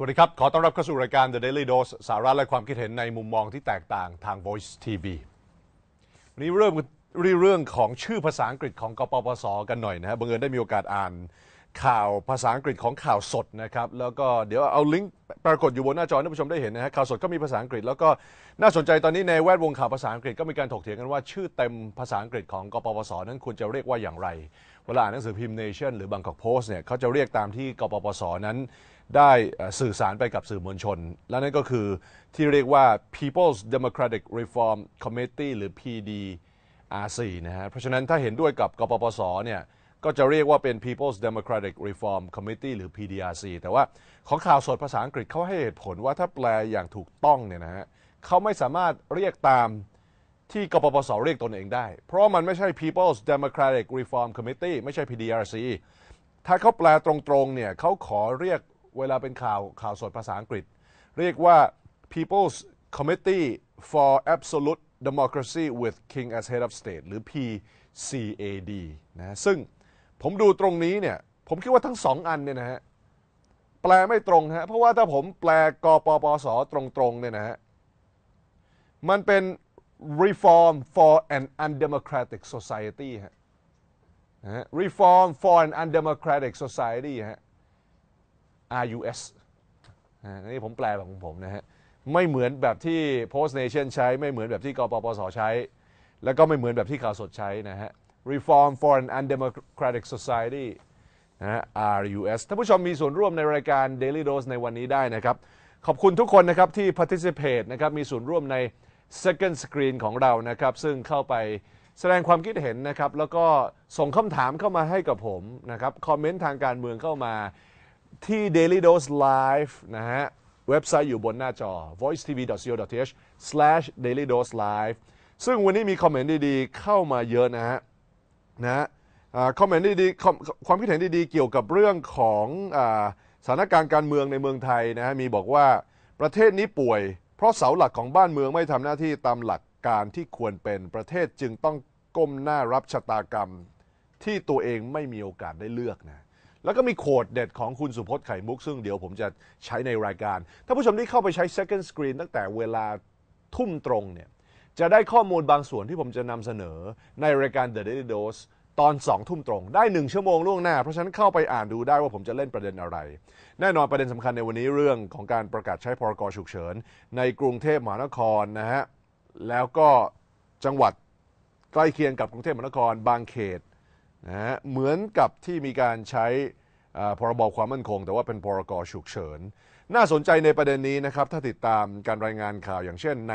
สวัสดีครับ ขอต้อนรับเข้าสู่รายการ The Daily Dose สาระและความคิดเห็นในมุมมองที่แตกต่างทาง Voice TV วันนี้เริ่มกันที่เรื่องของชื่อภาษาอังกฤษของกปปส กันหน่อยนะฮะบังเอิญได้มีโอกาสอ่านข่าวภาษาอังกฤษของข่าวสดนะครับ แล้วก็เดี๋ยวเอาลิงก์ปรากฏอยู่บนหน้าจอให้ท่านผู้ชมได้เห็นนะฮะข่าวสดก็มีภาษาอังกฤษ แล้วก็น่าสนใจตอนนี้ในแวดวงข่าวภาษาอังกฤษก็มีการถกเถียงกันว่าชื่อเต็มภาษาอังกฤษของกปปส นั้นควรจะเรียกว่าอย่างไร เวลาอ่านหนังสือพิมพ์ Nation หรือบางกอกโพสต์เนี่ยเขาจะเรียกตามที่กปปส นั้น ได้สื่อสารไปกับสื่อมวลชน และนั่นก็คือที่เรียกว่า People's Democratic Reform Committee หรือ PDRC นะฮะเพราะฉะนั้นถ้าเห็นด้วยกับกปปสเนี่ยก็จะเรียกว่าเป็น People's Democratic Reform Committee หรือ PDRC แต่ว่าของข่าวสดภาษาอังกฤษเขาให้เหตุผลว่าถ้าแปลอย่างถูกต้องเนี่ยนะฮะเขาไม่สามารถเรียกตามที่กปปสเรียกตนเองได้ เพราะมันไม่ใช่ People's Democratic Reform Committee ไม่ใช่ PDRC ถ้าเขาแปลตรงๆเนี่ยเขาขอเรียก เวลาเป็นข่าวข่าวสดภาษาอังกฤษ เรียกว่า People's Committee for Absolute Democracy with King as Head of State หรือ PCAD นะซึ่งผมดูตรงนี้เนี่ยผมคิดว่าทั้งสองอันเนี่ยนะฮะแปลไม่ตรงฮะเพราะว่าถ้าผมแปลกปปสตรงๆเนี่ยนะฮะมันเป็น reform for an undemocratic society ฮะนะฮะ Reform for an Undemocratic Society ฮะ RUS นะฮะนี่ผมแปลแบบของผมนะฮะ ไม่เหมือนแบบที่ Post Nation ใช้ ไม่เหมือนแบบที่กปปสใช้ แล้วก็ไม่เหมือนแบบที่ข่าวสดใช้นะฮะ Reform for an Undemocratic Society นะฮะ RUS ท่านผู้ชมมีส่วนร่วมในรายการ Daily Dose ในวันนี้ได้นะครับ ขอบคุณทุกคนนะครับที่ participate นะครับ มีส่วนร่วมใน second screen ของเรานะครับ ซึ่งเข้าไปแสดงความคิดเห็นนะครับ แล้วก็ส่งคำถามเข้ามาให้กับผมนะครับ คอมเมนต์ทางการเมืองเข้ามา ที่ Daily Dose Live นะฮะ เว็บไซต์อยู่บนหน้าจอ voicetv.co.th/dailydoselive ซึ่งวันนี้มีคอมเมนต์ดีๆ เข้ามาเยอะนะฮะนะฮะคอมเมนต์ดีๆความคิดเห็นดีๆ เกี่ยวกับเรื่องของอสถานการณ์การเมืองในเมืองไทยนะฮะมีบอกว่าประเทศนี้ป่วย เพราะเสาหลักของบ้านเมืองไม่ทำหน้าที่ตามหลักการที่ควรเป็นประเทศจึงต้องก้มหน้ารับชะตากรรมที่ตัวเองไม่มีโอกาสได้เลือกนะ แล้วก็มีโคดเด็ดของคุณสุพจน์ไข่มุก ซึ่งเดี๋ยวผมจะใช้ในรายการถ้าผู้ชมที่เข้าไปใช้ second screen ตั้งแต่เวลาทุ่มตรงเนี่ยจะได้ข้อมูลบางส่วนที่ผมจะนำเสนอในรายการ The Daily Dose ตอน 2 ทุ่มตรง ได้ 1 ชั่วโมงล่วงหน้า เพราะฉะนั้นเข้าไปอ่านดูได้ว่าผมจะเล่นประเด็นอะไร แน่นอนประเด็นสำคัญในวันนี้เรื่องของการประกาศใช้พรกฉุกเฉิน ในกรุงเทพมหานครนะฮะแล้วก็จังหวัดใกล้เคียงกับกรุงเทพมหานครบางเขตนะฮะเหมือนกับที่มีการใช้ พรบความมั่นคง แต่ว่าเป็นพรกฉุกเฉิน น่าสนใจในประเด็นนี้นะครับ ถ้าติดตามการรายงานข่าวอย่างเช่นใน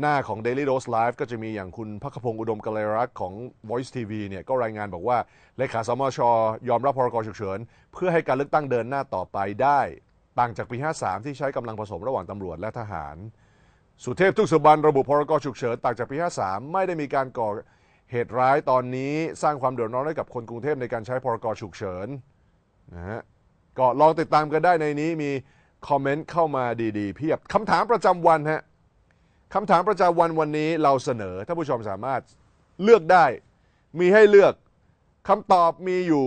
หน้าของ Daily Dose Live ก็จะมีอย่างคุณพักพงศ์อุดมกัลยรักษ์ของ Voice TV เนี่ยก็รายงานบอกว่า เลขาสมชยอมรับพรกฉุกเฉิน เพื่อให้การเลือกตั้งเดินหน้าต่อไปได้ ต่างจากปี 53 ที่ใช้กำลังผสมระหว่างตำรวจและทหาร สุเทพทุกสุบันระบุพรกฉุกเฉินต่างจากปี 53 ไม่ได้มีการก่อเหตุร้ายตอนนี้สร้างความเดือดร้อนให้กับคนกรุงเทพในการใช้พรกฉุกเฉิน นะฮะก็ลองติดตามกันได้ในนี้มีคอมเมนต์เข้ามาดีๆ เพียบคำถามประจำวันฮะคำถามประจำวันวันนี้เราเสนอท่านผู้ชมสามารถเลือกได้ มีให้เลือกคำตอบมีอยู่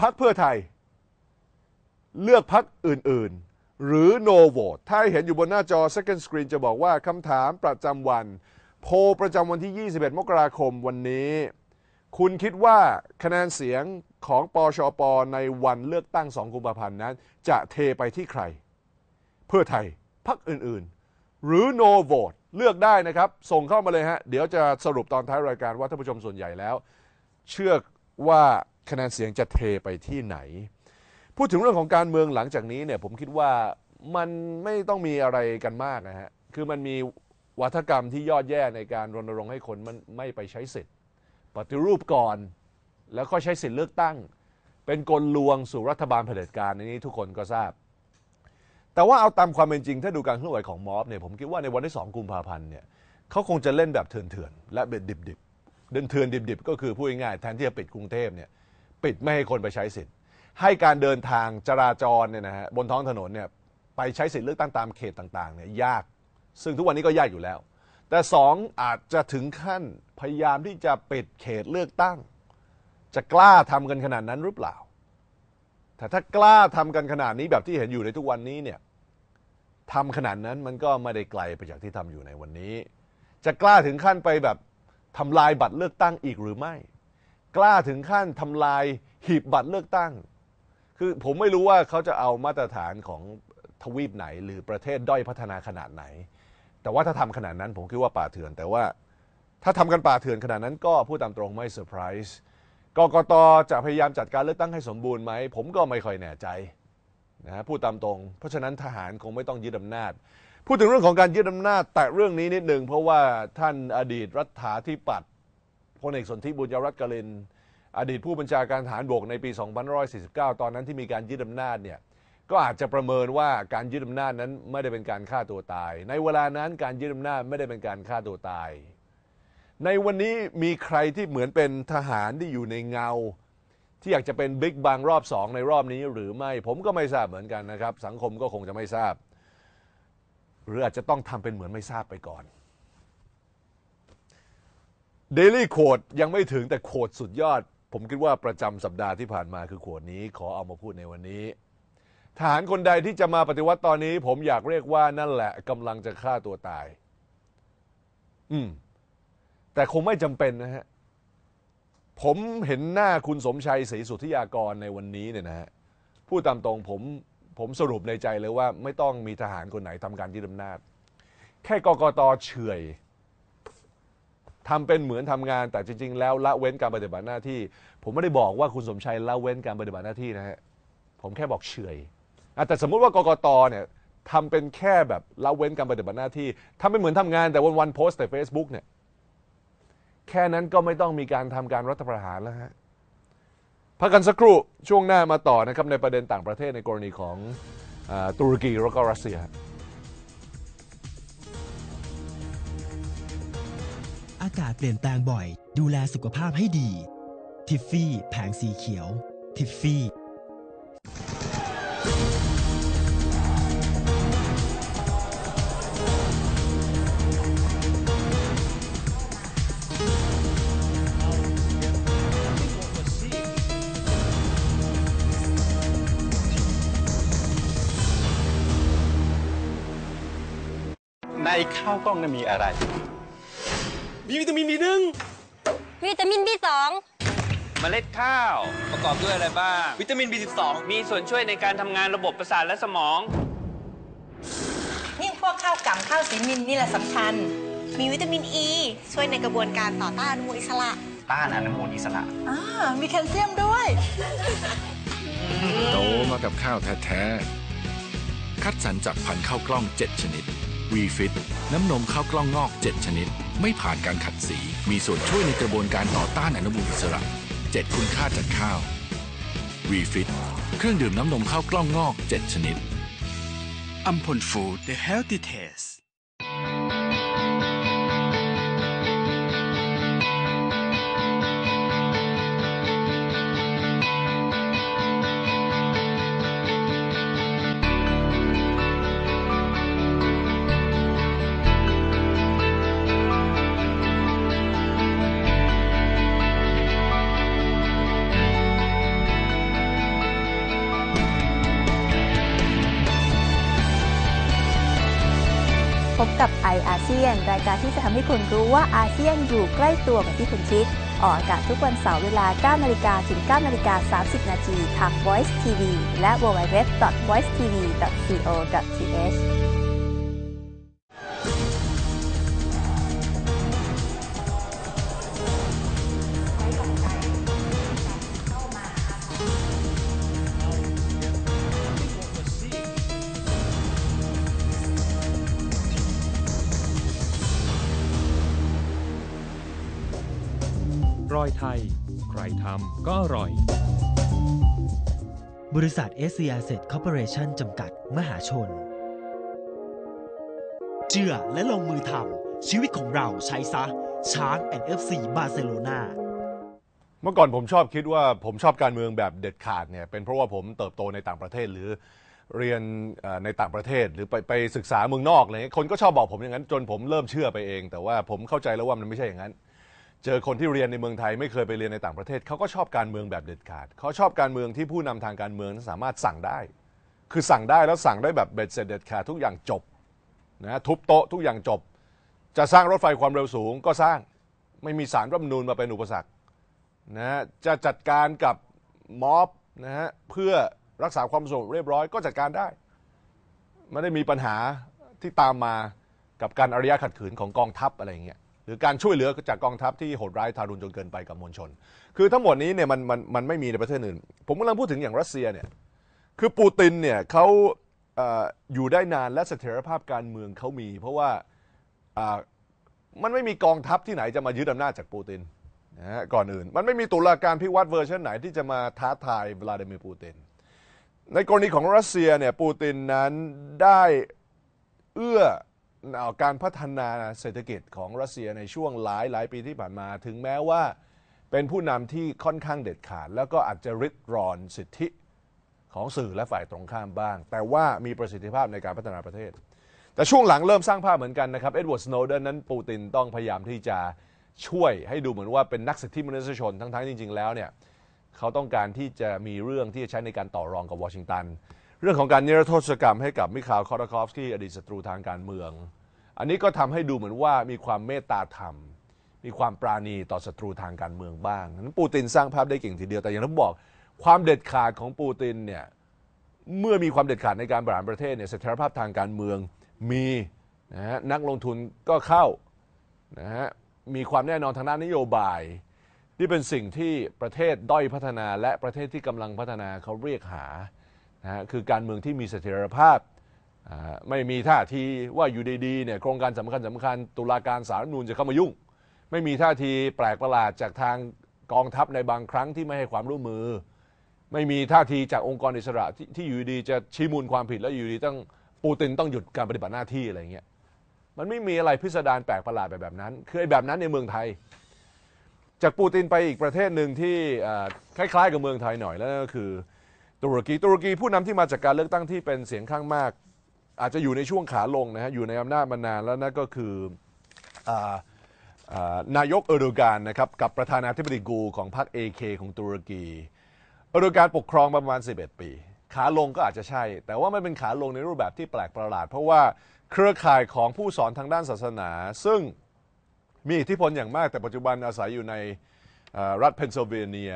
พักเพื่อไทย เลือกพักอื่นๆ หรือ no vote ถ้าเห็นอยู่บนหน้าจอ second screen จะบอกว่าคำถามประจำวัน โพลประจำวันที่ 21 มกราคมวันนี้ คุณคิดว่าคะแนนเสียง ของปชปในวันเลือกตั้ง2กุมภาพันธ์นั้น จะเทไปที่ใคร เพื่อไทยพักอื่นๆ หรือ no vote เลือกได้นะครับ ส่งเข้ามาเลยฮะ เดี๋ยวจะสรุปตอนท้ายรายการว่าท่านผู้ชมส่วนใหญ่แล้ว เชื่อว่าคะแนนเสียงจะเทไปที่ไหน พูดถึงเรื่องของการเมืองหลังจากนี้เนี่ยผมคิดว่ามันไม่ต้องมีอะไรกันมากนะฮะ คือมันมีวัฒกรรมที่ยอดแย่ในการรณรงค์ให้คนมันไม่ไปใช้สิทธิ์ ปฏิรูปก่อน แล้วก็ใช้สิทธิ์เลือกตั้ง เป็นกลลวงสู่รัฐบาลเผด็จการในนี้ทุกคนก็ทราบ แต่ว่าเอาตามความเป็นจริง ถ้าดูการเคลื่อนไหวของม็อบเนี่ยผมคิดว่าในวันที่ 2 กุมภาพันธ์เนี่ยเขาคงจะเล่นแบบเถื่อนๆและเบ็ดดิบๆเดินเถื่อนดิบๆ ก็คือพูดง่ายๆแทนที่จะปิดกรุงเทพเนี่ยปิดไม่ให้คนไปใช้สิทธิ์ ให้การเดินทางจราจรเนี่ยนะฮะบนท้องถนนเนี่ยไปใช้สิทธิ์เลือกตั้งตามเขตต่างๆเนี่ยยาก ซึ่งทุกวันนี้ก็ยากอยู่แล้ว แต่สองอาจจะถึงขั้นพยายามที่จะปิดเขตเลือกตั้ง จะกล้าทำกันขนาดนั้นหรือเปล่า แต่ถ้ากล้าทำกันขนาดนี้แบบที่เห็นอยู่ในทุกวันนี้เนี่ยทำขนาดนั้นมันก็ไม่ได้ไกลไปจากที่ทำอยู่ในวันนี้ จะกล้าถึงขั้นไปแบบทำลายบัตรเลือกตั้งอีกหรือไม่ กล้าถึงขั้นทำลายหีบบัตรเลือกตั้ง คือผมไม่รู้ว่าเขาจะเอามาตรฐานของทวีปไหน หรือประเทศด้อยพัฒนาขนาดไหน แต่ว่าถ้าทำขนาดนั้นผมคิดว่าป่าเถื่อน แต่ว่าถ้าทำกันป่าเถื่อนขนาดนั้นก็พูดตามตรงไม่เซอร์ไพรส์ กกตจะพยายามจัดการเลือกตั้งให้สมบูรณ์ไหม ผมก็ไม่ค่อยแน่ใจนะฮะพูดตามตรง เพราะฉะนั้นทหารคงไม่ต้องยึดอำนาจ พูดถึงเรื่องของการยึดอำนาจ แต่เรื่องนี้นิดหนึ่งเพราะว่าท่านอดีตรัฐาธิปัตย์พลเอกสนธิบุญยรัตน์กลิน อดีตผู้บัญชาการทหารบกในปี 2549 ตอนนั้นที่มีการยึดอำนาจเนี่ยก็อาจจะประเมินว่าการยึดอำนาจนั้นไม่ได้เป็นการฆ่าตัวตาย ในเวลานั้นการยึดอำนาจไม่ได้เป็นการฆ่าตัวตาย ในวันนี้มีใครที่เหมือนเป็นทหารที่อยู่ในเงา ที่อยากจะเป็นบิ๊กบังรอบสองในรอบนี้หรือไม่ผมก็ไม่ทราบเหมือนกันนะครับ สังคมก็คงจะไม่ทราบ หรืออาจจะต้องทำเป็นเหมือนไม่ทราบไปก่อน Daily q u o t ยังไม่ถึงแต่โคดสุดยอด ผมคิดว่าประจำสัปดาห์ที่ผ่านมาคือโคดนี้ขอเอามาพูดในวันนี้ทหารคนใดที่จะมาปฏิวัติตอนนี้ ผมอยากเรียกว่านั่นแหละกำลังจะฆ่าตัวตาย อืม แต่คงไม่จำเป็นนะฮะผมเห็นหน้าคุณสมชัยศรีสุทธิยากรในวันนี้เนี่ยนะฮะพูดตามตรงผมผมสรุปในใจเลยว่า ไม่ต้องมีทหารคนไหนทำการยึดอำนาจ แค่กกตเฉยทำเป็นเหมือนทำงาน แต่จริง ๆ แล้วละเว้นการปฏิบัติหน้าที่ ผมไม่ได้บอกว่าคุณสมชัยละเว้นการปฏิบัติหน้าที่นะฮะผมแค่บอกเฉยแต่สมมุติว่ากกตเนี่ยทำเป็นแค่แบบละเว้นการปฏิบัติหน้าที่ทำเป็นเหมือนทำงานแต่วันวันๆโพสต์แต่ Facebook เนี่ย แค่นั้นก็ไม่ต้องมีการทำการรัฐประหารแล้วฮะพักกันสักครู่ช่วงหน้ามาต่อนะครับในประเด็นต่างประเทศในกรณีของอตุรกีแล้วก็รัสเซีย อากาศเปลี่ยนแปลงบ่อย ดูแลสุขภาพให้ดี ทิฟฟี่ แผงสีเขียว ทิฟฟี่ ข้าวกล้องนั้นมีอะไร มีวิตามินบีหนึ่งวิตามิน B2 เมล็ดข้าวประกอบด้วยอะไรบ้าง วิตามิน B12 มีส่วนช่วยในการทำงานระบบประสาทและสมอง นี่พวกข้าวกล่ำข้าวสีมินนี่แหละสำคัญ มีวิตามิน E ช่วยในกระบวนการต่อต้านอนุมูลอิสระ ต้านอนุมูลอิสระอ่ามีแคลเซียมด้วย โตมากับข้าวแท้ ๆ คัดสรรจากพันธุ์ข้าวกล้อง 7 ชนิด วีฟิตน้ำนมข้าวกล้องงอก 7 ชนิด ไม่ผ่านการขัดสี มีส่วนช่วยในกระบวนการต่อต้านอนุมูลอิสระ 7 คุณค่าจากข้าววีฟิตเครื่องดื่มน้ำนมข้าวกล้องงอก 7 ชนิดอัมพลฟูด The Healthy Taste บกับไออาเซียน รายการที่จะทำให้คุณรู้ว่าอาเซียนอยู่ใกล้ตัวเหมือนที่คุณคิด ออกอากาศทุกวันเสาร์เวลา 9 นาฬิกาถึง 9 นาฬิกา 30 นาทีทาง Voice TV และ www.voicetv.co.th ไทย ใครทำก็อร่อย บริษัท s c a s s e t Corporation จำกัด มหาชน เชื่อและลงมือทำชีวิตของเราใช้ซะช้าง NFC บาร์เซโลนาเมื่อก่อนผมชอบคิดว่าผมชอบการเมืองแบบเด็ดขาดเนี่ยเป็นเพราะว่าผมเติบโตในต่างประเทศหรือเรียนเอ่อในต่างประเทศหรือไปไปศึกษาเมืองนอกอะไรเลยคนก็ชอบบอกผมอย่างนั้น จนผมเริ่มเชื่อไปเอง แต่ว่าผมเข้าใจแล้วว่ามันไม่ใช่อย่างนั้น เจอคนที่เรียนในเมืองไทยไม่เคยไปเรียนในต่างประเทศเขาก็ชอบการเมืองแบบเด็ดขาดเขาชอบการเมืองที่ผู้นำทางการเมืองนั้นสามารถสั่งได้ คือสั่งได้แล้วสั่งได้แบบเบ็ดเสร็จเด็ดขาดทุกอย่างจบนะทุบโต๊ะทุกอย่างจบ จะสร้างรถไฟความเร็วสูงก็สร้างไม่มีสารรัฐมนูญมาเป็นอุปสรรคนะฮะจะจัดการกับม็อบนะฮะเพื่อรักษาความสงบเรียบร้อยก็จัดการได้ ไม่ได้มีปัญหาที่ตามมากับการอารยะขัดขืนของกองทัพอะไรอย่างเงี้ย หรือการช่วยเหลือจากกองทัพที่โหดร้ายทารุณจนเกินไปกับมวลชน คือทั้งหมดนี้เนี่ยมันมันมันไม่มีในประเทศอื่น ผมกำลังพูดถึงอย่างรัสเซียเนี่ยคือปูตินเนี่ยเขาเอออยู่ได้นานและเสถียรภาพการเมืองเขามี เพราะว่าอ่ามันไม่มีกองทัพที่ไหนจะมายึดอำนาจจากปูตินนะฮะก่อนอื่น มันไม่มีตุลาการพิวัตรเวอร์ชันไหนที่จะมาท้าทายวลาดิเมียร์ปูติน ในกรณีของรัสเซียเนี่ยปูตินนั้นได้เอื้อ การพัฒนาเศรษฐกิจของรัสเซียในช่วงหลายหลายปีที่ผ่านมา ถึงแม้ว่าเป็นผู้นำที่ค่อนข้างเด็ดขาด แล้วก็อาจจะริดรอนสิทธิของสื่อและฝ่ายตรงข้ามบ้าง แต่ว่ามีประสิทธิภาพในการพัฒนาประเทศ แต่ช่วงหลังเริ่มสร้างภาพเหมือนกันนะครับเอ็ดเวิร์ดสโนเดนนั้นปูตินต้องพยายามที่จะช่วยให้ดูเหมือนว่าเป็นนักสิทธิมนุษยชนทั้งๆจริง ๆ แล้วเนี่ยเขาต้องการที่จะมีเรื่องที่จะใช้ในการต่อรองกับวอชิงตัน เรื่องของการนิรโทษกรรมให้กับมิคาลคอร์คอฟสกี้อดีตศัตรูทางการเมือง อันนี้ก็ทำให้ดูเหมือนว่ามีความเมตตาธรรม มีความปราณีต่อศัตรูทางการเมืองบ้างนั้นปูตินสร้างภาพได้เก่งทีเดียวแต่อย่างที่บอก ความเด็ดขาดของปูตินเนี่ยเมื่อมีความเด็ดขาดในการบริหารประเทศเนี่ยเสถียรภาพทางการเมืองมีนะฮะนักลงทุนก็เข้านะฮะมีความแน่นอนทางด้านนโยบาย ที่เป็นสิ่งที่ประเทศด้อยพัฒนาและประเทศที่กำลังพัฒนาเขาเรียกหา นะฮะคือการเมืองที่มีเสถียรภาพไม่มีท่าทีว่าอยู่ดีๆเนี่ยโครงการสำคัญสำคัญตุลาการสารรัฐธรนูญจะเข้ามายุ่ง ไม่มีท่าทีแปลกประหลาดจากทางกองทัพในบางครั้งที่ไม่ให้ความร่วมมือ ไม่มีท่าทีจากองค์กรอิสระที่ที่อยู่ดีจะชี้มูลความผิดแล้วอยู่ดีต้องปูตินต้องหยุดการปฏิบัติหน้าที่อะไรเงี้ยมันไม่มีอะไรพิสดารแปลกประหลาดแบบแบบนั้น คือไอ้แบบนั้นในเมืองไทย จากปูตินไปอีกประเทศหนึ่งที่คล้ายๆกับเมืองไทยหน่อยแล้วก็คือ ตุรกีตุรกีผู้นำที่มาจากการเลือกตั้งที่เป็นเสียงข้างมาก อาจจะอยู่ในช่วงขาลงนะฮะอยู่ในอำนาจมานานแล้วนั่นก็คือนายกเออร์โดกานนะครับกับประธานาธิบดีกูของพรรค AK ของตุรกีเออร์โดกานปกครองประมาณ 11 ปี ขาลงก็อาจจะใช่ แต่ว่ามันเป็นขาลงในรูปแบบที่แปลกประหลาด เพราะว่าเครือข่ายของผู้สอนทางด้านศาสนา ซึ่งมีอิทธิพลอย่างมากแต่ปัจจุบันอาศัยอยู่ใน รัฐเพนซิลเวเนีย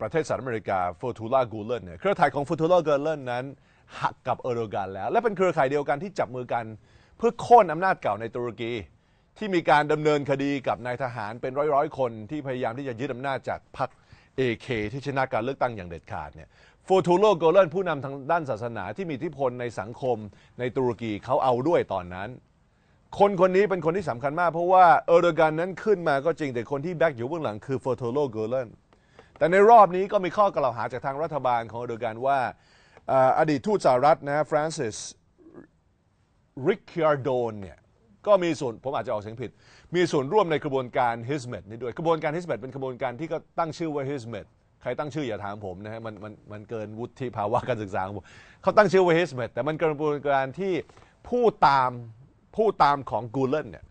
ประเทศสหรัฐอเมริกาฟูทูล่ากูเลนเนี่ยเครือข่ายของฟูทูล่ากูเลนนั้นหักกับเออร์โดกานแล้ว และเป็นเครือข่ายเดียวกันที่จับมือกัน เพื่อโค่นอำนาจเก่าในตุรกี ที่มีการดำเนินคดีกับนายทหารเป็นร้อยๆ คนที่พยายามที่จะยึดอำนาจจากพรรค AK ที่ชนะการเลือกตั้งอย่างเด็ดขาดเนี่ยโฟทูโลโกเลนผู้นำทางด้านศาสนาที่มีอิทธิพลในสังคมในตุรกีเขาเอาด้วยตอนนั้น คนคนนี้เป็นคนที่สำคัญมาก เพราะว่าเออร์กันนั้นขึ้นมาก็จริงแต่คนที่แบ็กอยู่เบื้องหลังคือโฟทูโลโกเลนแต่ในรอบนี้ก็มีข้อกล่าวหาจากทางรัฐบาลของเออร์กันว่าเอ่ออดีตทูตสหรัฐนะฟรานซิสริคคิอาร์โดนเนี่ยก็มีส่วนผมอาจจะออกเสียงผิด มีส่วนร่วมในกระบวนการฮิสเมดนี้ด้วยกระบวนการฮิสเมดเป็นกระบวนการที่ก็ตั้งชื่อว่าฮิสเมดใครตั้งชื่ออย่าถามผมนะฮะมันมันมันเกินวุฒิภาวะการศึกษาของผมเขาตั้งชื่อว่าฮิสเมดแต่มันกระบวนการที่ผู้ตาม ผู้ตามของกูเลนเนี่ย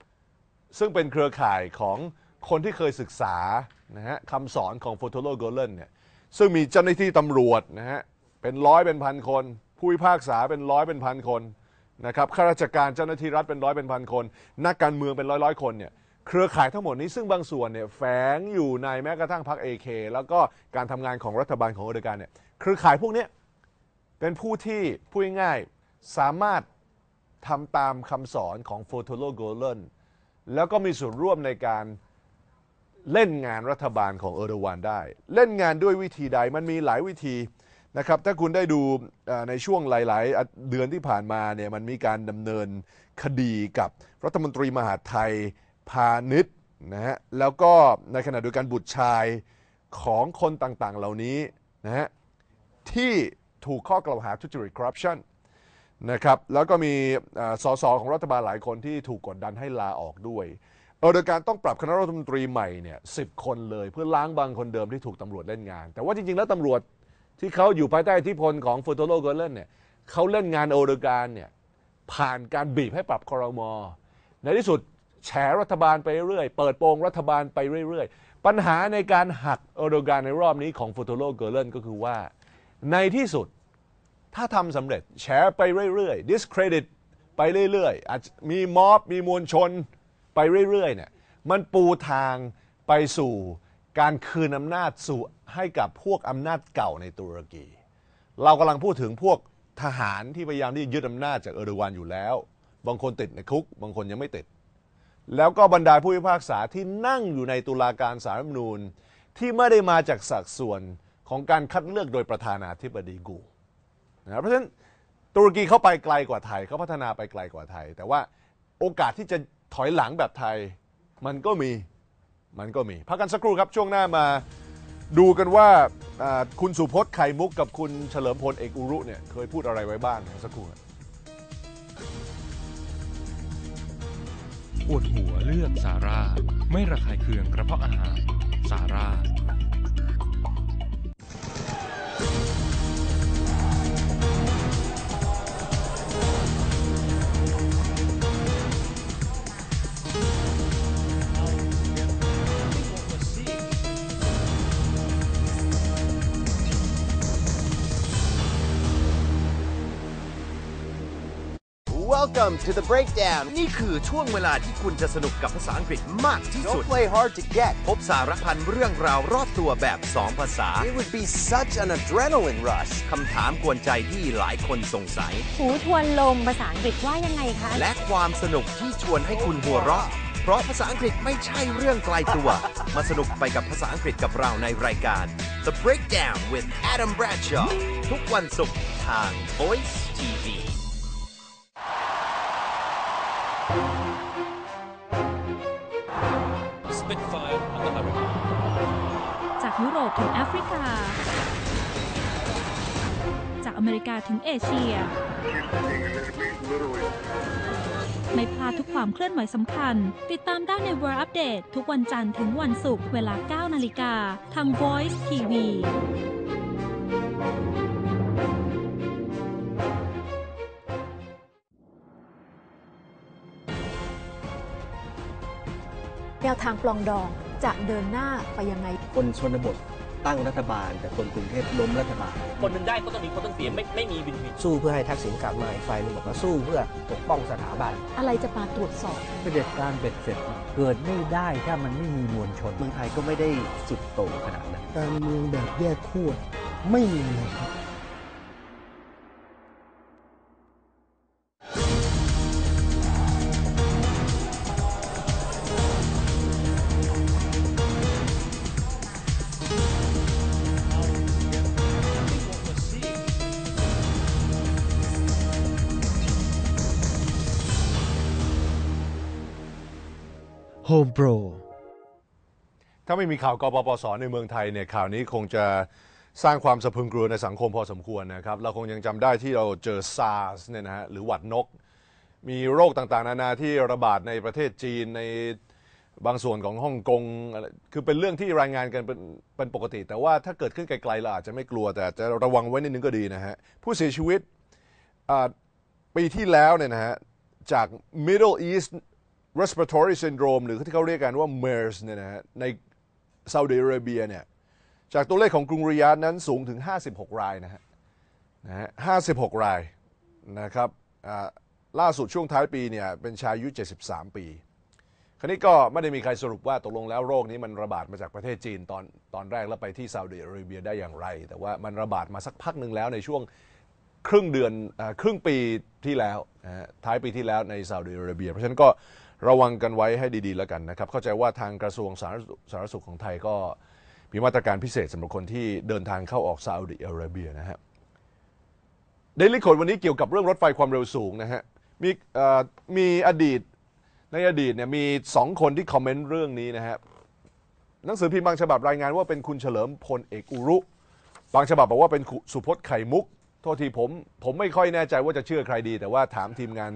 ซึ่งเป็นเครือข่ายของคนที่เคยศึกษานะฮะคำสอนของโฟโตโลโกเลนเนี่ยซึ่งมีเจ้าหน้าที่ตำรวจนะฮะเป็นร้อยเป็นพันคน ผู้พิพากษาเป็นร้อยเป็นพันคนนะครับข้าราชการเจ้าหน้าที่รัฐเป็นร้อยเป็นพันคน นักการเมืองเป็นร้อยร้อยคนเนี่ยเครือข่ายทั้งหมดนี้ซึ่งบางส่วนเนี่ยแฝงอยู่ในแม้กระทั่งพรรคเอเคแล้วก็การทำงานของรัฐบาลของอเมริกาเนี่ยเครือข่ายพวกนี้เป็นผู้ที่พูดง่ายสามารถ ทำตามคำสอนของโฟโตโลโกลเลนแล้วก็มีส่วนร่วมในการเล่นงานรัฐบาลของเออร์โดวานได้ เล่นงานด้วยวิธีใดมันมีหลายวิธีนะครับถ้าคุณได้ดูในช่วงหลาย ๆ เดือนที่ผ่านมาเนี่ยมันมีการดำเนินคดีกับรัฐมนตรีมหาไทยพาณิชย์นะฮะแล้วก็ในขณะเดียวกันบุตรชายของคนต่าง ๆ เหล่านี้นะฮะที่ถูกข้อกล่าวหาทุจริตคอร์รัปชัน นะครับแล้วก็มีเอ่อสสของรัฐบาลหลายคนที่ถูกกดดันให้ลาออกด้วยเออโดยการต้องปรับคณะรัฐมนตรีใหม่เนี่ยสิคนเลยเพื่อล้างบางคนเดิมที่ถูกตำรวจเล่นงาน แต่ว่าจริงๆแล้วตำรวจที่เขาอยู่ภายใต้อิทธิพลของฟูโตโลเกเลนเนี่ยเขาเล่นงานโอเดการเนี่ยผ่านการบีบให้ปรับคอรมอในที่สุดแฉรัฐบาลไปเรื่อยเปิดโปงรัฐบาลไปเรื่อยๆ ปัญหาในการหักเออร์โดกานในรอบนี้ของฟูโตโลเกอร์เลนก็คือว่าในที่สุด ถ้าทำสำเร็จแฉไปเรื่อยๆ discredit ไปเรื่อยๆอาจมีม็อบมีมวลชนไปเรื่อยๆเนี่ยมันปูทางไปสู่การคืนอำนาจสู่ให้กับพวกอำนาจเก่าในตุรกี เรากำลังพูดถึงพวกทหารที่พยายามที่จะยึดอำนาจจากเออร์โดกานอยู่แล้ว บางคนติดในคุก บางคนยังไม่ติด แล้วก็บรรดาผู้พิพากษาที่นั่งอยู่ในตุลาการสารรัฐธรรมนูญที่ไม่ได้มาจากสัดส่วนของการคัดเลือกโดยประธานาธิบดีกู นะเพราะฉะนั้นตุรกีเข้าไปไกลกว่าไทยเขาพัฒนาไปไกลกว่าไทย แต่ว่าโอกาสที่จะถอยหลังแบบไทยมันก็มีมันก็มี พักกันสักครู่ครับช่วงหน้ามาดูกันว่าคุณสุพจน์ไข่มุกกับคุณเฉลิมพลเอกอุรุเนี่ยเคยพูดอะไรไว้บ้างสักครู่ปวดหัวเลือกซาราไม่ระคายเคืองกระเพาะอาหารซารา Welcome to the breakdown. นี่คือช่วงเวลาที่คุณจะสนุกกับภาษาอังกฤษมากที่สุด Don't play hard to get. พบสารพันเรื่องราวรอบตัวแบบ 2 ภาษา It would be such an adrenaline rush. คำถามกวนใจที่หลายคนสงสัย หูทวนลมภาษาอังกฤษว่ายังไงคะ และความสนุกที่ชวนให้คุณหัวเราะ เพราะภาษาอังกฤษไม่ใช่เรื่องไกลตัว มาสนุกไปกับภาษาอังกฤษกับเราในรายการ The Breakdown with Adam Bradshaw ทุกวันศุกร์ทาง Voice TV ปถึงแอฟริกา จากอเมริกาถึงเอเชีย ไม่พลาดทุกความเคลื่อนไหวสำคัญ ติดตามได้ใน World Update ทุกวันจันทร์ถึงวันศุกร์เวลา 9 นาฬิกา ทาง Voice TV แนวทางปลองดอง จะเดินหน้าไปยังไง คนชนบทตั้งรัฐบาล แต่คนกรุงเทพล้มรัฐบาล คนหนึ่งได้ก็ต้องมีคนต้องเสียไม่ไม่มีวินวินสู้เพื่อให้ทักษิณกลับมาอีกฝ่ายหนึงบอกว่าสู้เพื่อปกป้องสถาบัน อะไรจะมาตรวจสอบ เผด็จการเบ็ดเสร็จเกิดไม่ได้ถ้ามันไม่มีมวลชน เมืองไทยก็ไม่ได้สุดโต่งขนาดนั้น การเมืองแบบแยกขั้วไม่มีครับ Home Pro ถ้าไม่มีข่าวกปปสในเมืองไทยเนี่ยข่าวนี้คงจะสร้างความสะพึงกลัวในสังคมพอสมควรนะครับ เราคงยังจำได้ที่เราเจอซาร์สเนี่ยนะฮะหรือหวัดนก มีโรคต่างๆ นานาที่ระบาดในประเทศจีนในบางส่วนของฮ่องกงอะไรคือเป็นเรื่องที่รายงานกันเป็นเป็นปกติ แต่ว่าถ้าเกิดขึ้นไกลๆเราอาจจะไม่กลัวแต่จะระวังไว้นิดนึงก็ดีนะฮะ ผู้เสียชีวิตปีที่แล้วเนี่ยนะฮะจาก Middle East respiratory syndrome หรือที่เขาเรียกกันว่า MERS เนี่ยนะฮะในซาอุดิอาระเบียเนี่ยจากตัวเลขของกรุงริยาดนั้นสูงถึง 56 รายนะฮะนะฮะ56 รายนะครับล่าสุดช่วงท้ายปีเนี่ยเป็นชายอายุ 73 ปี คราวนี้ก็ไม่ได้มีใครสรุปว่าตกลงแล้วโรคนี้มันระบาดมาจากประเทศจีนตอนตอนแรกแล้วไปที่ซาอุดิอาระเบียได้อย่างไร แต่ว่ามันระบาดมาสักพักหนึ่งแล้วในช่วงครึ่งเดือนอครึ่งปีที่แล้วนะท้ายปีที่แล้วในซาอุดิอาระเบีย เพราะฉะนั้นก็ ระวังกันไว้ให้ดีๆแล้วกันนะครับ เข้าใจว่าทางกระทรวงสาธารณสุขของไทยก็มีมาตรการพิเศษสำหรับคนที่เดินทางเข้าออกซาอุดิอาระเบียนะฮะเดลิคดวันนี้เกี่ยวกับเรื่องรถไฟความเร็วสูงนะฮะมีเอ่อมีอดีตในอดีตเนี่ยมีสองคนที่คอมเมนต์เรื่องนี้นะฮะหนังสือพิมพ์บางฉบับรายงานว่าเป็นคุณเฉลิมพลเอกอุรุ บางฉบับบอกว่าเป็นสุพจน์ไข่มุก โทษทีผม ผมไม่ค่อยแน่ใจว่าจะเชื่อใครดี แต่ว่าถามทีมงาน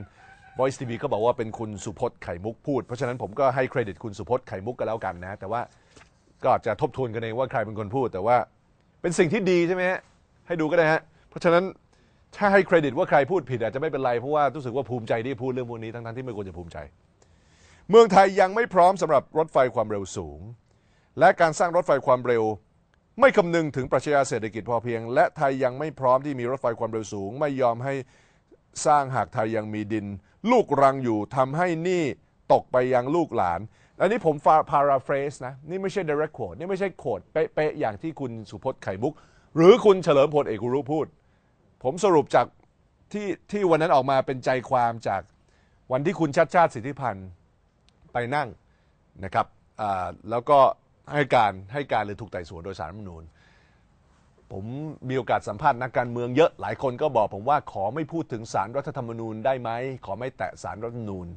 Voice TV ก็บอกว่าเป็นคุณสุพจน์ไข่มุกพูด เพราะฉะนั้นผมก็ให้เครดิตคุณสุพจน์ไข่มุกกันแล้วกันนะ แต่ว่าก็อาจจะทบทวนกันเองว่าใครเป็นคนพูด แต่ว่าเป็นสิ่งที่ดีใช่ไหมฮะให้ดูก็ได้ฮะเพราะฉะนั้นถ้าให้เครดิตว่าใครพูดผิดอาจจะไม่เป็นไรเพราะว่ารู้สึกว่าภูมิใจที่พูดเรื่องพวกนี้ทั้งๆที่ไม่ควรจะภูมิใจ เมืองไทยยังไม่พร้อมสำหรับรถไฟความเร็วสูง และการสร้างรถไฟความเร็ว ไม่คำนึงถึงปรัชญาเศรษฐกิจพอเพียง และไทยยังไม่พร้อมที่มีรถไฟความเร็วสูง ไม่ยอมให้สร้างหากไทยยังมีดิน ลูกรังอยู่ทำให้หนี้ตกไปยังลูกหลาน อันนี้ผมพาราเฟรสนะ นี่ไม่ใช่ direct quote นี่ไม่ใช่โคดเป๊ะๆอย่างที่คุณสุพจน์ไข่มุก หรือคุณเฉลิมพลเอกุรุพูด ผมสรุปจากที่ที่วันนั้นออกมาเป็นใจความจากวันที่คุณชัดชาติสิทธิพันธ์ไปนั่งนะครับแล้วก็ให้การให้การหรือถูกไต่สวนโดยสารรัฐมนูญ ผมมีโอกาสสัมภาษณ์นักการเมืองเยอะหลายคนก็บอกผมว่าขอไม่พูดถึงสารรัฐธรรมนูญได้ไหมขอไม่แตะสารรัฐธรรมนูญ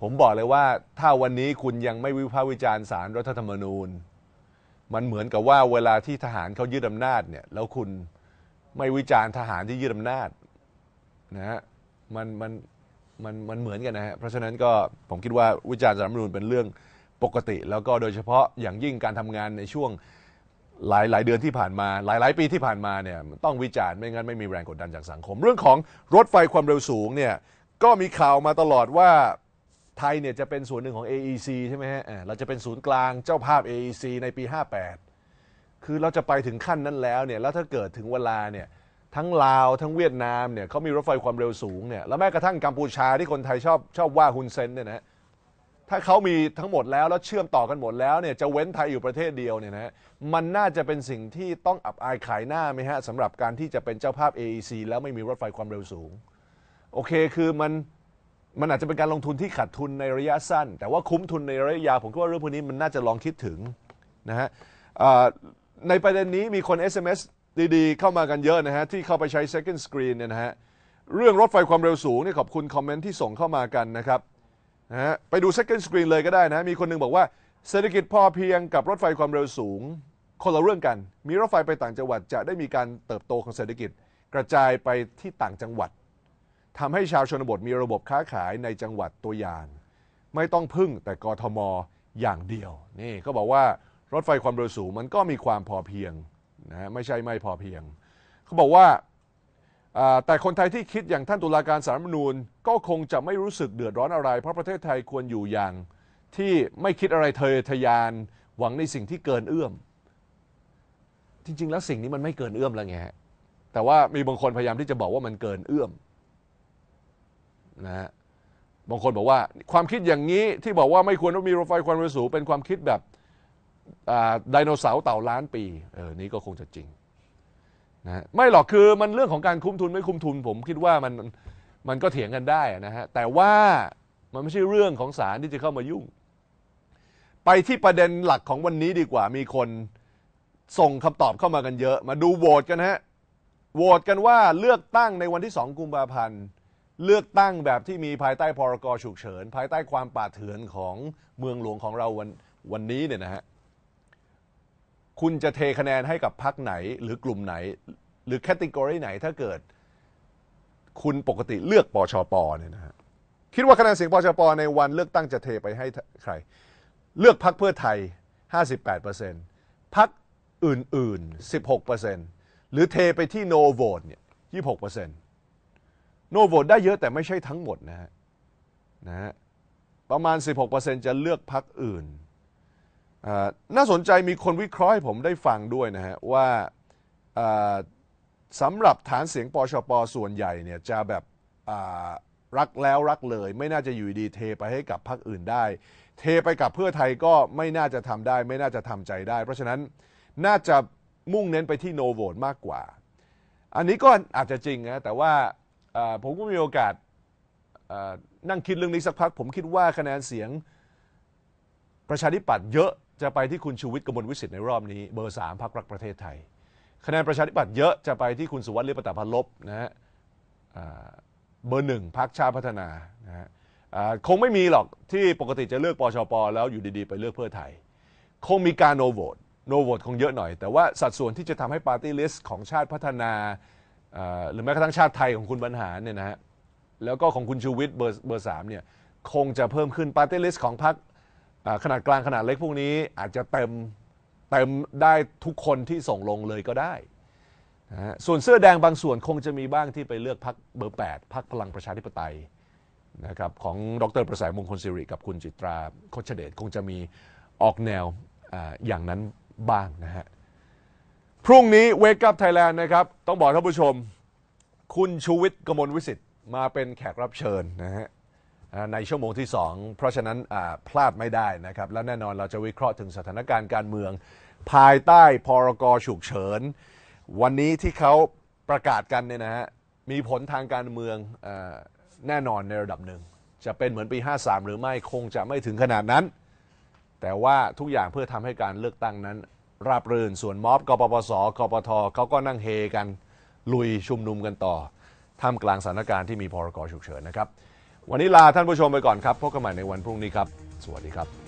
ผมบอกเลยว่าถ้าวันนี้คุณยังไม่วิพากษ์วิจารณ์สารรัฐธรรมนูญ มันเหมือนกับว่าเวลาที่ทหารเขายึดอำนาจเนี่ยแล้วคุณไม่วิจารณ์ทหารที่ยึดอำนาจนะฮะมันมันมันมันเหมือนกันนะฮะเพราะฉะนั้นก็ผมคิดว่าวิจารณ์สารรัฐธรรมนูญเป็นเรื่องปกติ แล้วก็โดยเฉพาะอย่างยิ่งการทำงานในช่วง หลายหลายเดือนที่ผ่านมา หลายหลายปีที่ผ่านมาเนี่ยต้องวิจารณ์ไม่งั้นไม่มีแรงกดดันจากสังคม เรื่องของรถไฟความเร็วสูงเนี่ยก็มีข่าวมาตลอดว่าไทยเนี่ยจะเป็นส่วนหนึ่งของ AEC ใช่ไหมฮะเราจะเป็นศูนย์กลางเจ้าภาพ AEC ในปี 58 คือเราจะไปถึงขั้นนั้นแล้วเนี่ยแล้วถ้าเกิดถึงเวลาเนี่ยทั้งลาวทั้งเวียดนามเนี่ยเขามีรถไฟความเร็วสูงเนี่ยแล้วแม้กระทั่งกัมพูชาที่คนไทยชอบชอบว่าฮุนเซนเนี่ยนะ ถ้าเขามีทั้งหมดแล้วแล้วเชื่อมต่อกันหมดแล้วเนี่ยจะเว้นไทยอยู่ประเทศเดียวเนี่ยนะฮะมันน่าจะเป็นสิ่งที่ต้องอับอายขายหน้าไหมฮะสำหรับการที่จะเป็นเจ้าภาพ AEC แล้วไม่มีรถไฟความเร็วสูง โอเคคือมันมันอาจจะเป็นการลงทุนที่ขาดทุนในระยะสั้น แต่ว่าคุ้มทุนในระยะยาวผมคิดว่าเรื่องพวกนี้มันน่าจะลองคิดถึงนะฮะในประเด็นนี้มีคน SMS ดีๆ เข้ามากันเยอะนะฮะที่เข้าไปใช้ second screen เนี่ยนะฮะเรื่องรถไฟความเร็วสูงเนี่ยขอบคุณคอมเมนต์ที่ส่งเข้ามากันนะครับ นะฮะไปดู second screen เลยก็ได้นะ มีคนหนึงบอกว่าเศรษฐกิจพอเพียงกับรถไฟความเร็วสูง คนละเรื่องกัน มีรถไฟไปต่างจังหวัดจะได้มีการเติบโตของเศรษฐกิจ กระจายไปที่ต่างจังหวัดทำให้ชาวชนบทมีระบบค้าขายในจังหวัดตัวอย่าง ไม่ต้องพึ่งแต่กทมอย่างเดียว นี่เขาบอกว่ารถไฟความเร็วสูงมันก็มีความพอเพียงนะไม่ใช่ไม่พอเพียง เขาบอกว่า แต่คนไทยที่คิดอย่างท่านตุลาการสารรัฐธรรมนูญก็คงจะไม่รู้สึกเดือดร้อนอะไร เพราะประเทศไทยควรอยู่อย่างที่ไม่คิดอะไรเทยทะยานหวังในสิ่งที่เกินเอื้อม จริง ๆ แล้วสิ่งนี้มันไม่เกินเอื้อมแล้วไงฮะแต่ว่ามีบางคนพยายามที่จะบอกว่ามันเกินเอื้อมนะฮะบางคนบอกว่าความคิดอย่างนี้ที่บอกว่าไม่ควรต้องมีรถไฟความเร็วสูงเป็นความคิดแบบไดโนเสาร์เต่าล้านปีเออนี่ก็คงจะจริง นะไม่หรอกคือมันเรื่องของการคุ้มทุนไม่คุ้มทุน ผมคิดว่ามันมันก็เถียงกันได้นะฮะแต่ว่ามันไม่ใช่เรื่องของศาลที่จะเข้ามายุ่ง ไปที่ประเด็นหลักของวันนี้ดีกว่ามีคนส่งคำตอบเข้ามากันเยอะ มาดูโหวตกันฮะโหวตกันว่าเลือกตั้งในวันที่ 2 กุมภาพันธ์เลือกตั้งแบบที่มีภายใต้พรกฉุกเฉิน ภายใต้ความป่าเถื่อนของเมืองหลวงของเราวันวันนี้เนี่ยนะฮะ คุณจะเทคะแนนให้กับพรรคไหน หรือกลุ่มไหน หรือแคตตากรีไหนถ้าเกิด คุณปกติเลือกปชปเนี่ยนะฮะคิดว่าคะแนนเสียงปชปในวันเลือกตั้งจะเทไปให้ใคร เลือกพรรคเพื่อไทย 58%พรรคอื่นๆ 16%หรือเทไปที่ no vote เนี่ย26% no vote ได้เยอะแต่ไม่ใช่ทั้งหมดนะฮะนะฮะประมาณ 16%จะเลือกพรรคอื่น น่าสนใจมีคนวิเคราะห์ให้ผมได้ฟังด้วยนะฮะว่าสำหรับฐานเสียงปชปส่วนใหญ่เนี่ยจะแบบรักแล้วรักเลย ไม่น่าจะอยู่ดีเทไปให้กับพรรคอื่นได้ เทไปกับเพื่อไทยก็ไม่น่าจะทำได้ ไม่น่าจะทำใจได้ เพราะฉะนั้นน่าจะมุ่งเน้นไปที่โนโวตมากกว่า อันนี้ก็อาจจะจริงนะแต่ว่าผมก็มีโอกาสนั่งคิดเรื่องนี้สักพัก ผมคิดว่าคะแนนเสียงประชาธิปัตย์เยอะ จะไปที่คุณชูวิทย์กมลวิสิทธิ์ในรอบนี้เบอร์สามพักรักประเทศไทย คะแนนประชาธิปัตย์เยอะจะไปที่คุณสุวัสดิ์เลียปตาพันลบนะฮะเบอร์หนึ่งพักชาติพัฒนานะฮะคงไม่มีหรอกที่ปกติจะเลือกปชปแล้วอยู่ดีๆ ไปเลือกเพื่อไทย คงมีการโนโหวตโนโหวตคงเยอะหน่อย แต่ว่าสัดส่วนที่จะทำให้ปาร์ตี้ลิสต์ของชาติพัฒนาหรือแม้กระทั่งชาติไทยของคุณบรรหารเนี่ยนะฮะแล้วก็ของคุณชูวิทย์เบอร์เบอร์สามเนี่ยคงจะเพิ่มขึ้นปาร์ตี้ลิสต์ของพรรค ขนาดกลางขนาดเล็กพวกนี้อาจจะเต็มเต็มได้ทุกคนที่ส่งลงเลยก็ได้นะส่วนเสื้อแดงบางส่วนคงจะมีบ้างที่ไปเลือกพักเบอร์ 8พักพลังประชาธิปไตยนะครับของดรประแสงมงคลสิริกับคุณจิตราโคชเดชคงจะมีออกแนวออย่างนั้นบ้างนะฮะพรุ่งนี้ Wake Up Thailand นะครับ ต้องบอกท่านผู้ชม คุณชูวิทย์กมลวิสิทธิ์มาเป็นแขกรับเชิญนะฮะ ในชั่วโมงที่ 2 เพราะฉะนั้นพลาดไม่ได้นะครับ และแน่นอนเราจะวิเคราะห์ถึงสถานการณ์การเมือง ภายใต้พรกฉุกเฉิน วันนี้ที่เขาประกาศกันเนี่ยนะฮะมีผลทางการเมืองอแน่นอนในระดับหนึ่ง จะเป็นเหมือนปี 53 หรือไม่คงจะไม่ถึงขนาดนั้น แต่ว่าทุกอย่างเพื่อทำให้การเลือกตั้งนั้น ราบรื่นส่วนม็อบกปปสกปทเขาก็นั่งเฮกันลุยชุมนุมกันต่อท่ามกลางสถานการณ์ที่มีพรกฉุกเฉินนะครับ วันนี้ลาท่านผู้ชมไปก่อนครับพบกันใหม่ในวันพรุ่งนี้ครับ สวัสดีครับ